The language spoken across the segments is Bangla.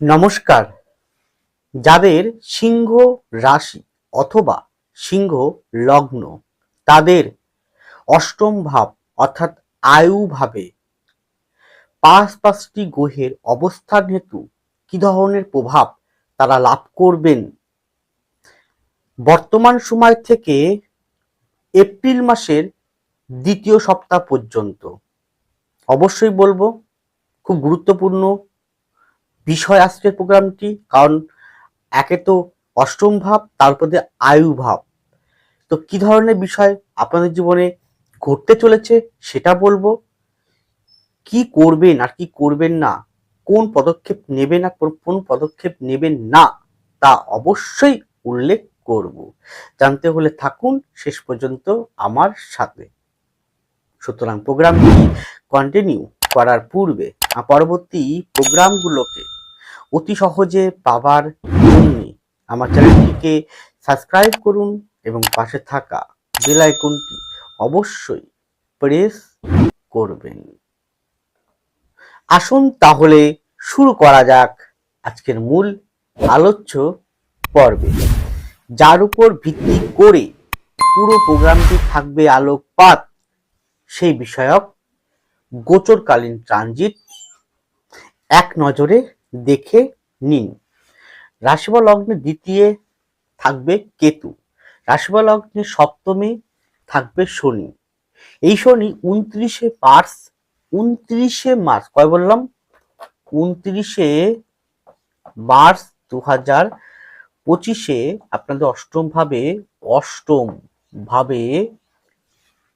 নমস্কার। যাদের সিংহ রাশি অথবা সিংহ লগ্ন, তাদের অষ্টম ভাব অর্থাৎ আয়ু ভাবে পাঁচ পাঁচটি গ্রহের অবস্থান হেতু কি ধরনের প্রভাব তারা লাভ করবেন? বর্তমান সময় থেকে এপ্রিল মাসের দ্বিতীয় সপ্তাহ পর্যন্ত। অবশ্যই বলব, খুব গুরুত্বপূর্ণ বিষয় আসছে প্রোগ্রামটি, কারণ একে তো অষ্টম ভাব তারপর আয়ু ভাব। তো কি ধরনের বিষয় আপনাদের জীবনে ঘটতে চলেছে সেটা বলব। কি করবেন আর কি করবেন না, কোন পদক্ষেপ নেবেন আর কোন- পদক্ষেপ নেবেন না, তা অবশ্যই উল্লেখ করব। জানতে হলে থাকুন, শেষ পর্যন্ত আমার সাথে। সুতরাং প্রোগ্রামটি কন্টিনিউ করার পূর্বে পরবর্তী প্রোগ্রামগুলোকে অতি সহজে পাবার জন্য আমার চ্যানেলটিকে সাবস্ক্রাইব করুন এবং পাশে থাকা বেল আইকনটি অবশ্যই প্রেস করবেন। আসুন তাহলে শুরু করা যাক আজকের মূল আলোচ্য পর্বে। যার উপর ভিত্তি করে পুরো প্রোগ্রামটি থাকবে আলোকপাত, সেই বিষয়ক গোচরকালীন ট্রানজিট এক নজরে দেখে নিন। রাশিবা লগ্নে দ্বিতীয় থাকবে কেতু। রাশিবা লগ্নে সপ্তমে থাকবে শনি। এই শনি উনত্রিশে মার্চ উনত্রিশে মার্চ, কয় বললাম? উনত্রিশে মার্চ দু হাজার পঁচিশে আপনাদের অষ্টম ভাবে অষ্টম ভাবে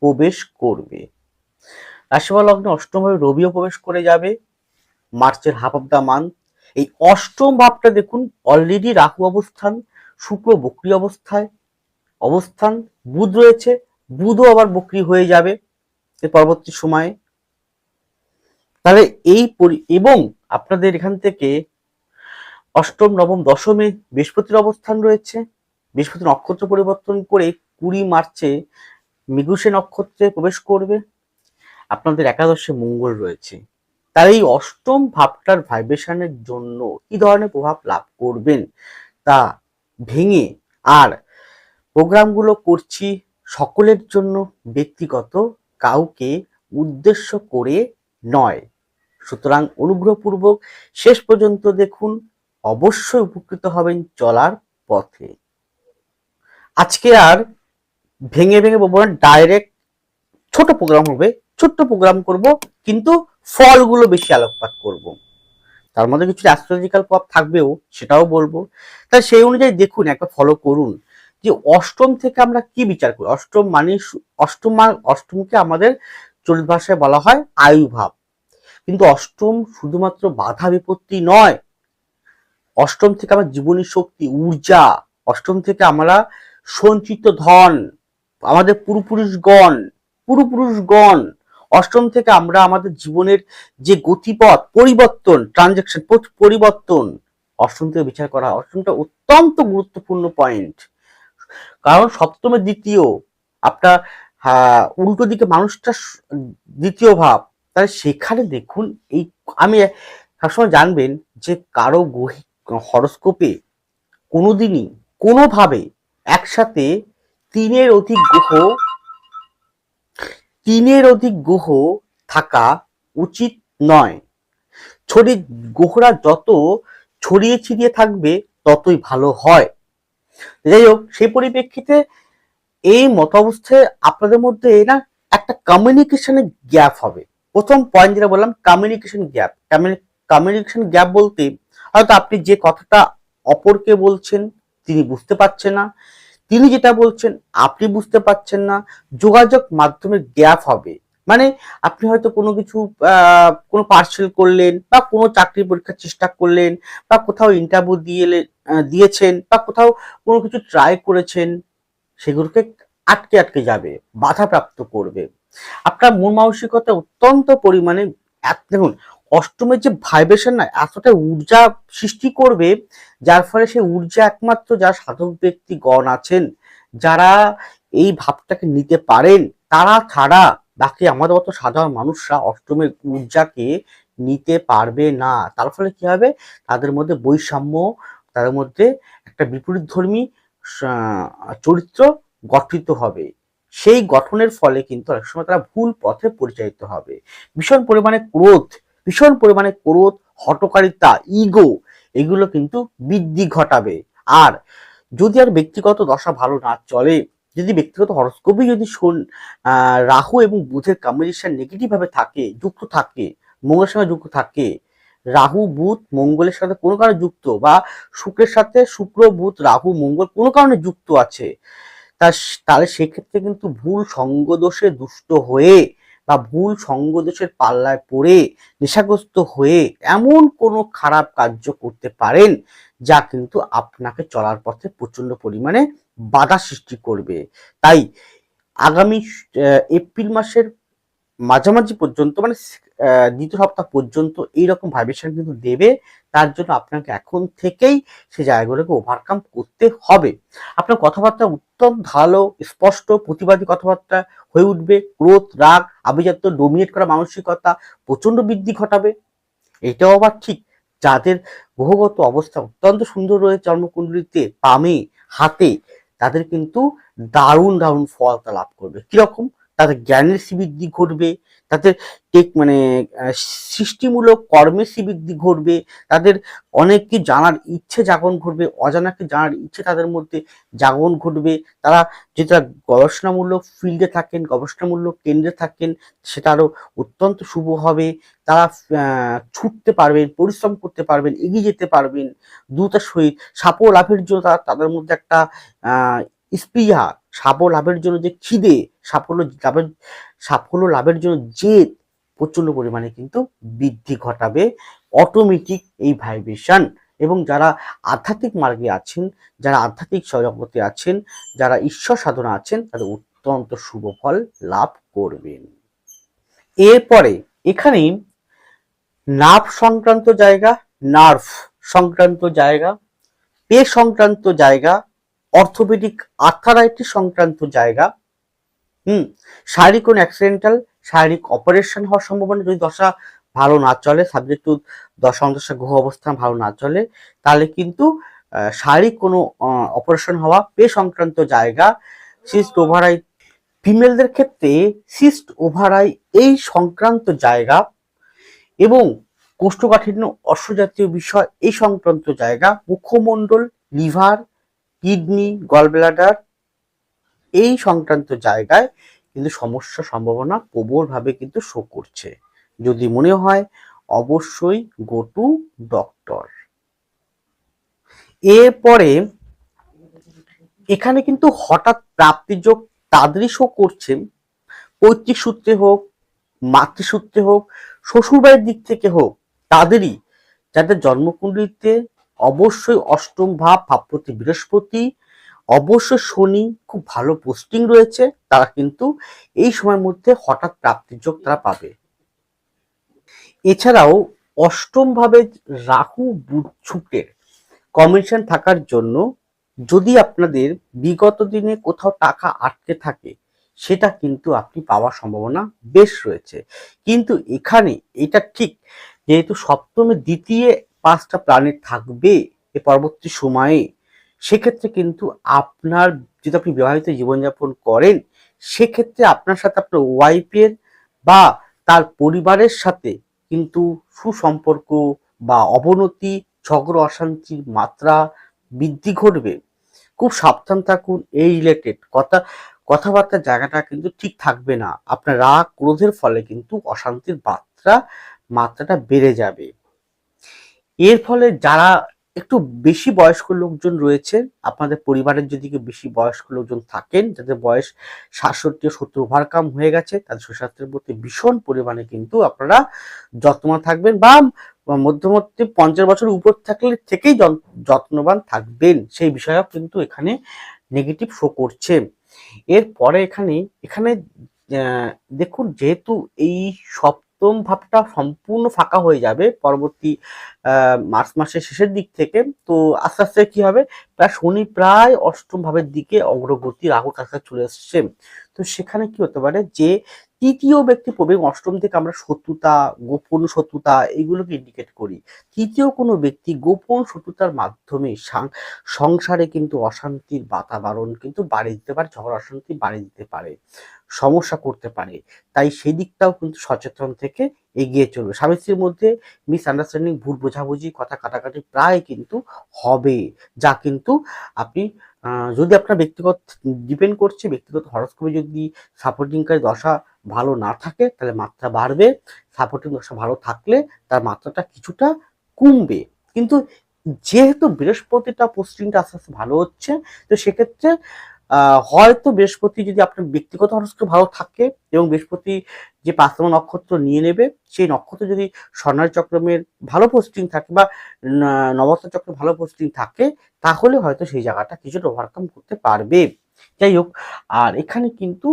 প্রবেশ করবে। রাশিবা লগ্নে অষ্টম রবিও প্রবেশ করে যাবে। মার্চের হাফ অফ দ্য মান্থ এই অষ্টম ভাবটা দেখুন অলরেডি রাহু অবস্থান, শুক্র বক্রি অবস্থায়, অবস্থান, বুধ রয়েছে, বুধও আবার বক্রি হয়ে যাবে এর পরবর্তী সময়ে। তাহলে এই এবং আপনাদের এখান থেকে অষ্টম, নবম, দশমে বৃহস্পতির অবস্থান রয়েছে। বৃহস্পতি নক্ষত্র পরিবর্তন করে কুড়ি মার্চে মৃগুষে নক্ষত্রে প্রবেশ করবে। আপনাদের একাদশে মঙ্গল রয়েছে। তার এই অষ্টম ভাবটার ভাইব্রেশনের জন্য কি ধরনের প্রভাব লাভ করবেন? তা ভেঙে আর প্রোগ্রামগুলো করছি সকলের জন্য ব্যক্তিগত, কাউকে উদ্দেশ্য করে নয়। সুতরাং অনুগ্রহপূর্বক শেষ পর্যন্ত দেখুন, অবশ্যই উপকৃত হবেন চলার পথে। আজকে আর ভেঙে ভেঙে বলব ডাইরেক্ট ছোট প্রোগ্রাম হবে, ছোট্ট প্রোগ্রাম করব, কিন্তু ফলগুলো বেশি আলোকপাত করব। তার মধ্যে কিছু অ্যাস্ট্রোলজিক্যাল পথ থাকবেও, সেটাও বলব। তাই সেই অনুযায়ী দেখুন একটা ফলো করুন যে অষ্টম থেকে আমরা কি বিচার করি? অষ্টম মানে অষ্টম অষ্টমকে আমাদের চলিত ভাষায় বলা হয় আয়ু ভাব কিন্তু অষ্টম শুধুমাত্র বাধা বিপত্তি নয়। অষ্টম থেকে আমার জীবনী শক্তি, ঊর্জা, অষ্টম থেকে আমরা সঞ্চিত ধন, আমাদের পূর্বপুরুষগণ পূর্বপুরুষগণ অষ্টম থেকে আমরা আমাদের জীবনের যে গতিপথ, পরিবর্তন ট্রানজেকশন পরিবর্তন, অষ্টম থেকে বিচার করা। অষ্টমটা অত্যন্ত গুরুত্বপূর্ণ পয়েন্ট কারণ সপ্তমের দ্বিতীয়, আপনার উল্টো দিকে মানুষটা দ্বিতীয় ভাব তাহলে সেখানে দেখুন, এই, আমি সবসময় জানবেন যে কারও হরস্কোপে কোনোদিনই, কোনোভাবে একসাথে তিনের অধিক গ্রহ তিনের অধিক গ্রহ থাকা উচিত নয়। ছড়িয়ে গ্রহরা যত ছড়িয়ে ছিড়িয়ে থাকবে, ততই ভালো হয়। যাই হোক, সেই পরিপ্রেক্ষিতে এই মত অবস্থায় আপনাদের মধ্যে না একটা কমিউনিকেশনের গ্যাপ হবে। প্রথম পয়েন্ট যেটা বললাম কমিউনিকেশন গ্যাপ কমিউনিকেশন গ্যাপ বলতে হয়তো আপনি যে কথাটা অপরকে বলছেন, তিনি বুঝতে পারছেন না। তিনি যেটা বলছেন, আপনি বুঝতে পারছেন না, যোগাযোগ মাধ্যমের গ্যাপ হবে। মানে আপনি হয়তো কোনো কিছু কোনো পার্সেল করলেন বা কোনো চাকরি পরীক্ষার চেষ্টা করলেন বা কোথাও ইন্টারভিউ দিয়ে দিয়েছেন বা কোথাও কোনো কিছু ট্রাই করেছেন, সেগুলোকে আটকে আটকে যাবে, বাধাপ্রাপ্ত করবে। আপনার মন মানসিকতা অত্যন্ত পরিমাণে দেখুন অষ্টমের যে ভাইব্রেশন না এতটা ঊর্জা সৃষ্টি করবে যার ফলে সেই ঊর্জা একমাত্র যারা সাধক ব্যক্তিগণ আছেন যারা এই ভাবটাকে নিতে পারেন তারা ছাড়া বাকি আমাদের মতো সাধারণ মানুষরা অষ্টমের ঊর্জাকে নিতে পারবে না। তার ফলে কি হবে? তাদের মধ্যে বৈষম্য তাদের মধ্যে একটা বিপরীতধর্মী আহ, চরিত্র গঠিত হবে। সেই গঠনের ফলে কিন্তু অনেক সময় তারা ভুল পথে পরিচালিত হবে। ভীষণ পরিমাণে ক্রোধ ভীষণ পরিমাণে ক্রোধ, হটকারিতা ইগো এগুলো কিন্তু বৃদ্ধি ঘটাবে। আর যদি আর ব্যক্তিগত দশা ভালো না চলে, যদি ব্যক্তিগত হরস্কোপই যদি শোন রাহু এবং বুধের কম্বিনেশন নেগেটিভ ভাবে থাকে, যুক্ত থাকে, মঙ্গলের সঙ্গে যুক্ত থাকে, রাহু, বুধ, মঙ্গলের সাথে কোনো কারণে যুক্ত বা শুক্রের সাথে শুক্র, বুধ, রাহু, মঙ্গল কোনো কারণে যুক্ত আছে, তা তাহলে সেক্ষেত্রে কিন্তু ভুল সঙ্গদোষে দুষ্ট হয়ে বা ভুল সঙ্গদেশের পাল্লায় পড়ে নেশাগ্রস্ত হয়ে এমন কোনো খারাপ কার্য করতে পারেন, যা কিন্তু আপনাকে চলার পথে প্রচণ্ড পরিমাণে বাধা সৃষ্টি করবে। তাই আগামী এপ্রিল মাসের মাঝামাঝি পর্যন্ত মানে দ্বিতীয় সপ্তাহ পর্যন্ত এইরকম ভাইব্রেশন কিন্তু দেবে। তার জন্য আপনাকে এখন থেকেই সে জায়গাগুলোকে ওভারকাম করতে হবে। আপনার কথাবার্তা উত্তম, ভালো, স্পষ্ট, প্রতিবাদী কথাবার্তা হয়ে উঠবে। ক্রোধ, রাগ, আভিজাত্য ডোমিনেট করা মানসিকতা প্রচণ্ড বৃদ্ধি ঘটাবে। এটাও আবার ঠিক। যাদের গ্রহগত অবস্থা অত্যন্ত সুন্দর রয়েছে জন্মকুণ্ডলিতে পামে হাতে, তাদের কিন্তু দারুণ দারুণ ফলতা লাভ করবে। কীরকম? তাদের জ্ঞানের শ্রীবৃদ্ধি ঘটবে তাদের টেক মানে সৃষ্টিমূলক কর্মের শ্রীবৃদ্ধি ঘটবে, তাদের অনেককে জানার ইচ্ছে জাগরণ ঘটবে, অজানাকে জানার ইচ্ছে তাদের মধ্যে জাগরণ ঘটবে। তারা যেটা গবেষণামূলক ফিল্ডে থাকেন, গবেষণামূলক কেন্দ্রে থাকেন, সেটা আরও অত্যন্ত শুভ হবে। তারা ছুটতে পারবেন, পরিশ্রম করতে পারবেন, এগিয়ে যেতে পারবেন। দ্রুতার সহিত সাফল্য লাভের জন্য তারা তাদের মধ্যে একটা স্পৃহা সাফল্য লাভের জন্য যে খিদে, সাফল্য লাভের সাফল্য লাভের জন্য জেদ প্রচণ্ড পরিমাণে কিন্তু বৃদ্ধি ঘটাবে। অটোমেটিক এই ভাইব্রেশন এবং যারা আধ্যাত্মিক মার্গে আছেন, যারা আধ্যাত্মিক জগতে আছেন, যারা ঈশ্বর সাধনা আছেন, তাদের অত্যন্ত শুভ ফল লাভ করবেন। এরপরে এখানে নার্ভ সংক্রান্ত জায়গা, নার্ভ সংক্রান্ত জায়গা পে সংক্রান্ত জায়গা অর্থোপেডিক আর্থারাইটিস সংক্রান্ত জায়গা। হুম, শারীরিক কোনো অ্যাক্সিডেন্টাল, শারীরিক অপারেশন হওয়ার সম্ভাবনা যদি দশা ভালো না চলে সাবজেক্ট টু দশা অন্তশা গ্রহ অবস্থান ভালো না চলে, তাহলে কিন্তু শারীরিক কোনো অপারেশন হওয়া পে সংক্রান্ত জায়গা সিস্ট ওভারাই ফিমেলদের ক্ষেত্রে সিস্ট ওভারাই এই সংক্রান্ত জায়গা এবং কোষ্ঠকাঠিন্য অশ্বজাতীয় বিষয় এই সংক্রান্ত জায়গা, মুখমণ্ডল, লিভার কিডনি গলব্লাডার এই সংক্রান্ত জায়গায় কিন্তু সমস্যা সম্ভাবনা প্রবলভাবে কিন্তু শো করছে। যদি মনে হয়, অবশ্যই গো টু ডক্টর এরপরে এখানে কিন্তু হঠাৎ প্রাপ্তিযোগ তাদেরই শো করছে। পৈতৃক সূত্রে হোক, মাতৃসূত্রে হোক, শ্বশুরবাড়ির দিক থেকে হোক, তাদেরই, যাদের জন্মকুণ্ডলিতে অবশ্যই অষ্টম ভাব ভাবপতি বৃহস্পতি। অবশ্য শনি, খুব ভালো পোস্টিং রয়েছে। তারা কিন্তু এই সময়ের মধ্যে হঠাৎ প্রাপ্তির যোগ তারা পাবে। এছাড়াও অষ্টম ভাবে রাহু, বুধ শুক্রের কমিশন থাকার জন্য যদি আপনাদের বিগত দিনে কোথাও টাকা আটকে থাকে, সেটা কিন্তু আপনি পাওয়ার সম্ভাবনা বেশ রয়েছে। কিন্তু এখানে এটা ঠিক, যেহেতু সপ্তমে, দ্বিতীয় পাঁচটা প্ল্যানেট থাকবে এ পরবর্তী সময়ে। সেক্ষেত্রে কিন্তু আপনার যদি আপনি বিবাহিত জীবনযাপন করেন, সেক্ষেত্রে আপনার সাথে আপনার ওয়াইফের বা তার পরিবারের সাথে কিন্তু সুসম্পর্ক বা অবনতি, ঝগড়া, অশান্তির মাত্রা বৃদ্ধি ঘটবে। খুব সাবধান থাকুন, এই রিলেটেড কথা, কথাবার্তার জায়গাটা কিন্তু ঠিক থাকবে না। আপনার রাগ, ক্রোধের ফলে কিন্তু অশান্তির মাত্রা, মাত্রাটা বেড়ে যাবে। এর ফলে যারা একটু বেশি বয়স্ক লোকজন রয়েছে, আপনাদের পরিবারের যদি বেশি বয়স্ক লোকজন থাকেন, যাদের বয়স সাতষট্টি সত্তর ওভারকাম হয়ে গেছে, তাদের সুস্বাস্থ্যের প্রতি ভীষণ পরিমাণে কিন্তু আপনারা যত্নবান থাকবেন বা মধ্যমধ্যে পঞ্চাশ বছর উপর থাকলে থেকেই যত্নবান থাকবেন। সেই বিষয়েও কিন্তু এখানে নেগেটিভ শো করছে। এরপরে এখানে এখানে দেখুন, যেহেতু এই সপ্তম ভাবটা সম্পূর্ণ ফাঁকা হয়ে যাবে পরবর্তী মার্চ মাসের শেষের দিক থেকে। তো আস্তে আস্তে কি হবে? প্রায় শনি প্রায় অষ্টম ভাবের দিকে অগ্রগতি রাহুর কাছে চলে এসছে। তো সেখানে কি হতে পারে যে, তৃতীয় ব্যক্তি প্রবেশ, অষ্টম থেকে আমরা শত্রুতা, গোপন শত্রুতা এগুলোকে ইন্ডিকেট করি। তৃতীয় কোনো ব্যক্তি গোপন শত্রুতার মাধ্যমে সংসারে কিন্তু অশান্তির বাতাবরণ কিন্তু বাড়িয়ে দিতে পারে, ঝগড়া অশান্তি বাড়িয়ে দিতে পারে। সমস্যা করতে পারে। তাই সেই দিকটাও কিন্তু সচেতন থেকে এগিয়ে চলবে। স্বামী স্ত্রীর মধ্যে মিস আন্ডারস্ট্যান্ডিং ভুল বোঝাবুঝি, কথা কাটাকাটি প্রায় কিন্তু হবে, যা কিন্তু আপনি যদি আপনার ব্যক্তিগত ডিপেন্ড করছে, ব্যক্তিগত হরস্কোপে যদি সাপোর্টিংকারী দশা ভালো না থাকে, তাহলে মাত্রা বাড়বে। সাপোর্টিং দশা ভালো থাকলে তার মাত্রাটা কিছুটা কমবে। কিন্তু যেহেতু বৃহস্পতিটা পোস্টিংটা আস্তে আস্তে ভালো হচ্ছে, তো সেক্ষেত্রে হয়তো বৃহস্পতি যদি আপনার ব্যক্তিগত হরস্কোপ ভালো থাকে এবং বৃহস্পতি যে পাঁচতম নক্ষত্র নিয়ে নেবে, সেই নক্ষত্র যদি স্বর্ণার চক্রমের ভালো পোস্টিং থাকে বা নবস্থার চক্র ভালো পোস্টিং থাকে, তাহলে হয়তো সেই জায়গাটা কিছুটা ওভারকাম করতে পারবে। যাই হোক, আর এখানে কিন্তু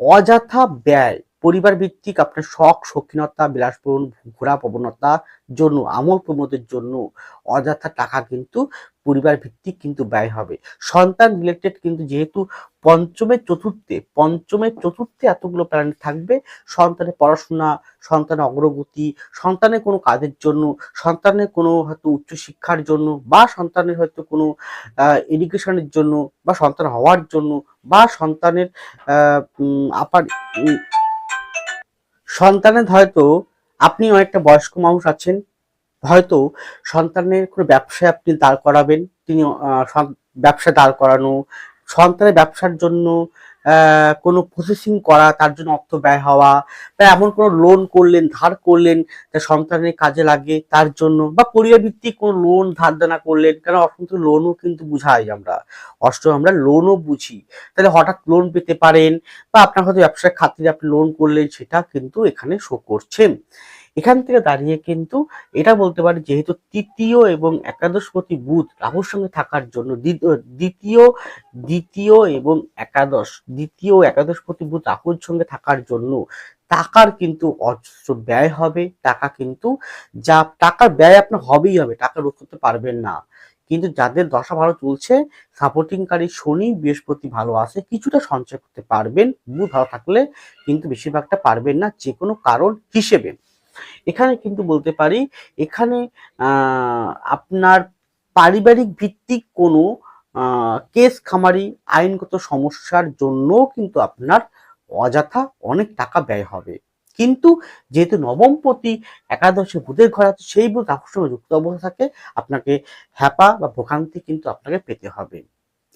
অযথা ব্যয় পরিবার ভিত্তিক আপনার শখ, শৌখিনতা বিলাসপূর্ণ ঘোরা, প্রবণতা জন্য, আমোদ প্রমোদের জন্য অযথা টাকা কিন্তু পরিবার ভিত্তিক কিন্তু ব্যয় হবে। সন্তান রিলেটেড কিন্তু যেহেতু পঞ্চমের চতুর্থে পঞ্চমের চতুর্থে এতগুলো প্ল্যানেট থাকবে। সন্তানের পড়াশোনা, সন্তানের অগ্রগতি, সন্তানের কোনো কাজের জন্য, সন্তানের কোনো হয়তো উচ্চশিক্ষার জন্য বা সন্তানের হয়তো কোনো এডুকেশনের জন্য বা সন্তান হওয়ার জন্য বা সন্তানের আপার সন্তানের হয়তো আপনি অনেকটা বয়স্ক মানুষ আছেন, হয়তো সন্তানের কোনো ব্যবসায় আপনি দাঁড় করাবেন, তিনি ব্যবসা দাঁড় করানো, সন্তানের ব্যবসার জন্য কোনো প্রসেসিং করা, তার জন্য অর্থ ব্যয় হওয়া, বা এমন কোনো লোন করলেন, ধার করলেন তা সন্তানের কাজে লাগে তার জন্য, বা পরিবার ভিত্তিক কোনো লোন ধার দেনা করলেন, কেন অসংখ্য লোনও কিন্তু বুঝাই আমরা। অষ্টম আমরা লোনও বুঝি। তাহলে হঠাৎ লোন পেতে পারেন, বা আপনার হয়তো ব্যবসার খাতিরে আপনি লোন করলেন, সেটা কিন্তু এখানে শো করছেন। এখান থেকে দাঁড়িয়ে কিন্তু এটা বলতে পারি যেহেতু তৃতীয় এবং একাদশপতি বুধ রাহুর সঙ্গে থাকার জন্য দ্বিতীয়- দ্বিতীয় এবং একাদশ, দ্বিতীয় একাদশপতি বুধ রাহুর সঙ্গে থাকার জন্য টাকার কিন্তু অজস্র ব্যয় হবে। টাকা কিন্তু যা, টাকার ব্যয় আপনার হবেই হবে, টাকা রোধ করতে পারবেন না। কিন্তু যাদের দশা ভালো চলছে, সাপোর্টিংকারী শনি, বৃহস্পতি ভালো আছে, কিছুটা সঞ্চয় করতে পারবেন। বুধ ভালো থাকলে কিন্তু বেশিরভাগটা পারবেন না যে কোনো কারণ হিসেবে। এখানে কিন্তু বলতে পারি, এখানে আপনার পারিবারিক ভিত্তিক কোনো কেস খামারি আইনগত সমস্যার জন্য কিন্তু আপনার অযথা অনেক টাকা ব্যয় হবে। কিন্তু যেহেতু নবমপতি একাদশে বুধের ঘর আছে, সেই রাহুর সঙ্গে যুক্ত অবস্থা থাকে, আপনাকে হ্যাপা বা ভোগান্তি কিন্তু আপনাকে পেতে হবে।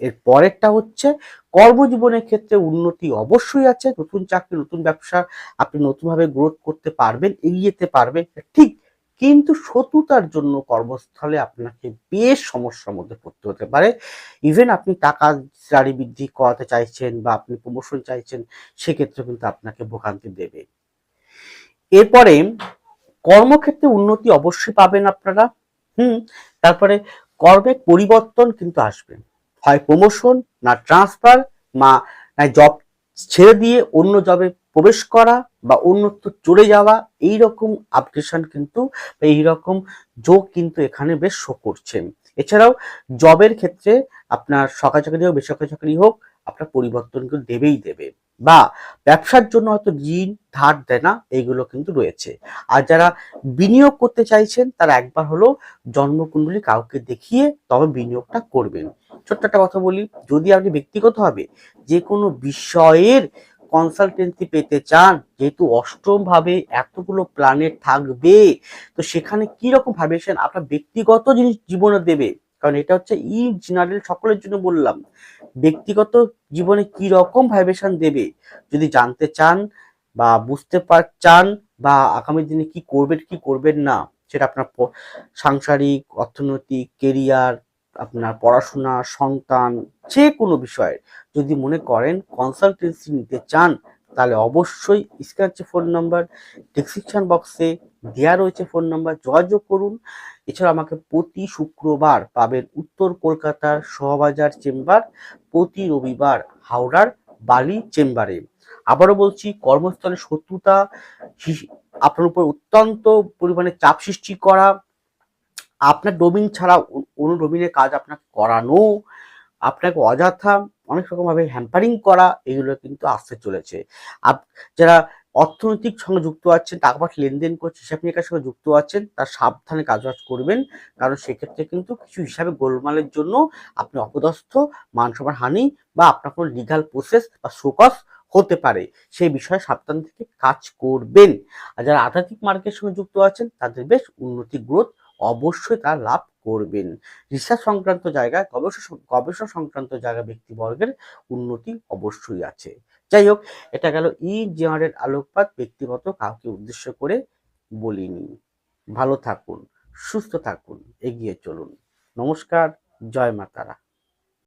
এর পরেরটা হচ্ছে, কর্মজীবনের ক্ষেত্রে উন্নতি অবশ্যই আছে, নতুন চাকরি, নতুন ব্যবসা আপনি নতুনভাবে গ্রোথ করতে পারবেন, এগিয়ে যেতে পারবেন ঠিক। কিন্তু শত্রুতার জন্য কর্মস্থলে আপনাকে বেশ সমস্যার মধ্যে পড়তে হতে পারে। ইভেন আপনি টাকা স্যালারি বৃদ্ধি করাতে চাইছেন বা আপনি প্রমোশন চাইছেন, সেক্ষেত্রে কিন্তু আপনাকে ভোগান্তি দেবে। এরপরে, কর্মক্ষেত্রে উন্নতি অবশ্যই পাবেন আপনারা। হুম, তারপরে কর্মে পরিবর্তন কিন্তু আসবে। হয় প্রমোশন না ট্রান্সফার মা, না জব ছেড়ে দিয়ে অন্য জবে প্রবেশ করা বা অন্যত্র চলে যাওয়া এই রকম আপডেশন কিন্তু এই রকম যোগ কিন্তু এখানে বেশ শো করছে। এছাড়াও জবের ক্ষেত্রে আপনার সরকারি চাকরি হোক, বেসরকারি চাকরি হোক, আপনার পরিবর্তন কিন্তু দেবেই দেবে। বা ব্যবসার জন্য হয়তো ঋণ, ধার দেনা, এইগুলো কিন্তু রয়েছে। আর যারা বিনিয়োগ করতে চাইছেন, তারা একবার হলো জন্মকুণ্ডলী কাউকে দেখিয়ে তবে বিনিয়োগটা করবেন। ছোট্ট একটা কথা বলি। যদি আপনি ব্যক্তিগতভাবে যে কোনো বিষয়ের কনসালটেন্সি পেতে চান, যেহেতু অষ্টম ভাবে এতগুলো প্ল্যানেট থাকবে, তো সেখানে কি রকম আপনার ব্যক্তিগত জিনিস জীবনে দেবে? কারণ এটা হচ্ছে ই জেনারেল সকলের জন্য বললাম, ব্যক্তিগত জীবনে কি রকম ভাইব্রেশন দেবে? যদি জানতে চান বা বুঝতে পার, চান বা আগামী দিনে কি করবেন কি করবেন না, সেটা আপনার সাংসারিক, অর্থনৈতিক কেরিয়ার আপনার পড়াশোনা, সন্তান যে কোনো বিষয়ে যদি মনে করেন কনসালটেন্সি নিতে চান, তাহলে অবশ্যই স্ক্র্যাচে ফোন নাম্বার ডিসক্রিপশন বক্সে দেওয়া রয়েছে ফোন নাম্বার যোগাযোগ করুন। এছাড়া আমাকে প্রতি শুক্রবার পাবেন উত্তর কলকাতার শোভাবাজার চেম্বার, প্রতি রবিবার হাওড়ার বালি চেম্বারে। আবারও বলছি, কর্মস্থলে শত্রুতা আপনার উপর অত্যন্ত পরিমাণে চাপ সৃষ্টি করা, আপনার ডোমিন ছাড়া অ- অন্য ডোমিনের কাজ আপনাকে করানো, আপনাকে অযথা অনেক রকমভাবে হ্যাম্পারিং করা, এগুলো কিন্তু আসতে চলেছে। আপ, যারা অর্থনৈতিক সঙ্গে যুক্ত আছেন, টাকা পয়সা লেনদেন করছে হিসাব নিকাশের সঙ্গে যুক্ত আছেন, তার সাবধানে কাজবাজ করবেন, কারণ সেক্ষেত্রে কিন্তু কিছু হিসাবে গোলমালের জন্য আপনি অপদস্থ মান সম্মান হানি বা আপনার কোনো লিগাল প্রসেস বা শোকস হতে পারে। সেই বিষয়ে সাবধান থেকে কাজ করবেন। আর যারা আধ্যাত্মিক মার্গের সঙ্গে যুক্ত আছেন, তাদের বেশ উন্নতি গ্রোথ অবশ্যই তারা লাভ করবেন। রিসার্চ সংক্রান্ত জায়গায় গবেষণা গবেষণা সংক্রান্ত জায়গা ব্যক্তিবর্গের উন্নতি অবশ্যই আছে। যাই হোক, এটা গেল ই জেনারেল আলোকপাত, ব্যক্তিগত কাউকে উদ্দেশ্য করে বলিনি। ভালো থাকুন, সুস্থ থাকুন, এগিয়ে চলুন। নমস্কার, জয় মাতারা।